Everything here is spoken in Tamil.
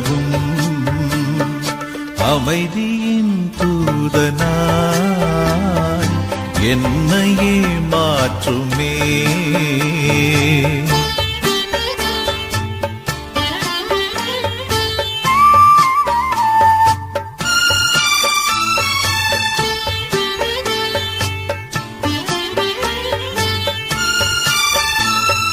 ஊட்டவும் அமைதியின் தூதனாய் என்னையே மாற்றுமே.